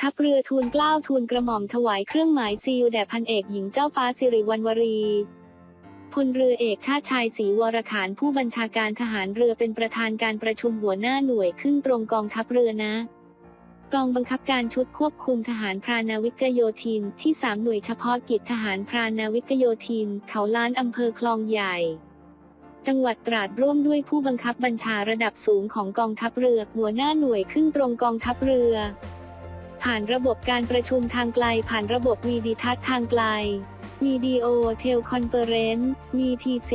ทัพเรือทูลเกล้าทูลกระหม่อมถวายเครื่องหมายซีลแด่พันเอกหญิงเจ้าฟ้าสิริวัณวรีพลเรือเอกชาติชายศรีวรขานผู้บัญชาการทหารเรือเป็นประธานการประชุมหัวหน้าหน่วยขึ้นตรงกองทัพเรือนะ กองบังคับการชุดควบคุมทหารพรานาวิกโยธินที่ 3 หน่วยเฉพาะกิจทหารพรานาวิกโยธิน เขาล้านอำเภอคลองใหญ่ จังหวัดตราดร่วมด้วยผู้บังคับบัญชาระดับสูงของกองทัพเรือ หัวหน้าหน่วยขึ้นตรงกองทัพเรือ ผ่านระบบการประชุมทางไกล ผ่านระบบวีดีทัศน์ทางไกลวิดีโอเทลคอนเฟอเรนซ์ VTC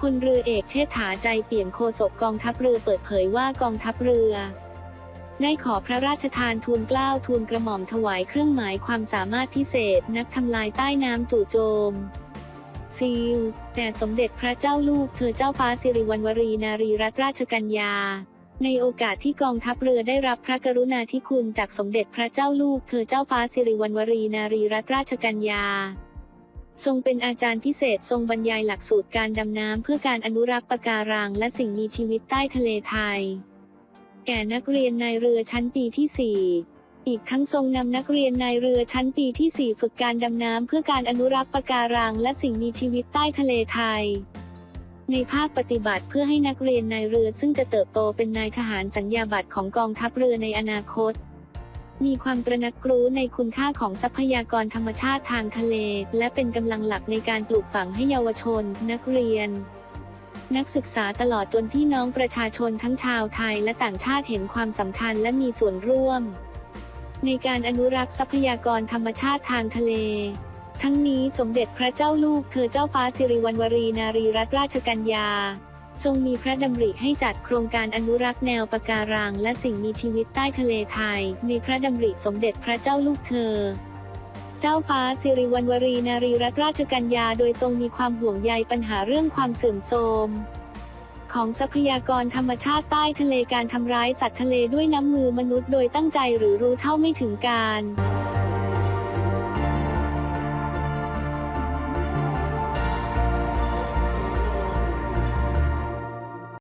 พลเรือเอกเชษฐาใจเปลี่ยนโฆษกกองทัพเรือเปิดเผยว่ากองทัพเรือได้ขอพระราชทานทูลเกล้าทูลกระหม่อมถวายเครื่องหมายความสามารถพิเศษนักทำลายใต้น้ำจู่โจม ซีลแต่สมเด็จพระเจ้าลูกเธอเจ้าฟ้าสิริวัณวรีนารีรัตนราชกัญญา ในโอกาสที่กองทัพเรือได้รับพระกรุณาธิคุณจากสมเด็จพระเจ้าลูกเธอเจ้าฟ้าสิริวัณวรีนารีรัตนราชกัญญา ทรงเป็นอาจารย์พิเศษทรงบรรยายหลักสูตรการดำน้ำเพื่อการอนุรักษ์ปะการังและสิ่งมีชีวิตใต้ทะเลไทย แก่นักเรียนนายเรือชั้นปีที่ 4อีกทั้งทรงนำนักเรียนนายเรือชั้นปีที่ 4 ฝึกการดำน้ำเพื่อการอนุรักษ์ปะการังและสิ่งมีชีวิตใต้ทะเลไทย ในภาคปฏิบัติเพื่อให้นักเรียนนายเรือซึ่งจะเติบโตเป็นนายทหารสัญญาบัตรของกองทัพเรือในอนาคต มีความตระหนักรู้ในคุณค่าของทรัพยากรธรรมชาติทางทะเล และเป็นกำลังหลักในการปลูกฝังให้เยาวชน นักเรียน นักศึกษาตลอดจนพี่น้องประชาชนทั้งชาวไทยและต่างชาติเห็นความสำคัญและมีส่วนร่วม ในการอนุรักษ์ทรัพยากรธรรมชาติทางทะเล ทั้งนี้สมเด็จพระเจ้าลูกเธอเจ้าฟ้าสิริวัณวรีนารีรัตนราชกัญญา ทรงมีพระดำริให้จัดโครงการอนุรักษ์แนวปะการัง และสิ่งมีชีวิตใต้ทะเลไทย ในพระดำริสมเด็จพระเจ้าลูกเธอ เจ้าฟ้าสิริวัณวรีนารีรัตนราชกัญญา โดยทรงมีความห่วงใยปัญหาเรื่องความเสื่อมโทรมของทรัพยากรธรรมชาติใต้ทะเลการทำร้ายสัตว์ทะเลด้วยน้ำมือมนุษย์โดยตั้งใจหรือรู้เท่าไม่ถึงการ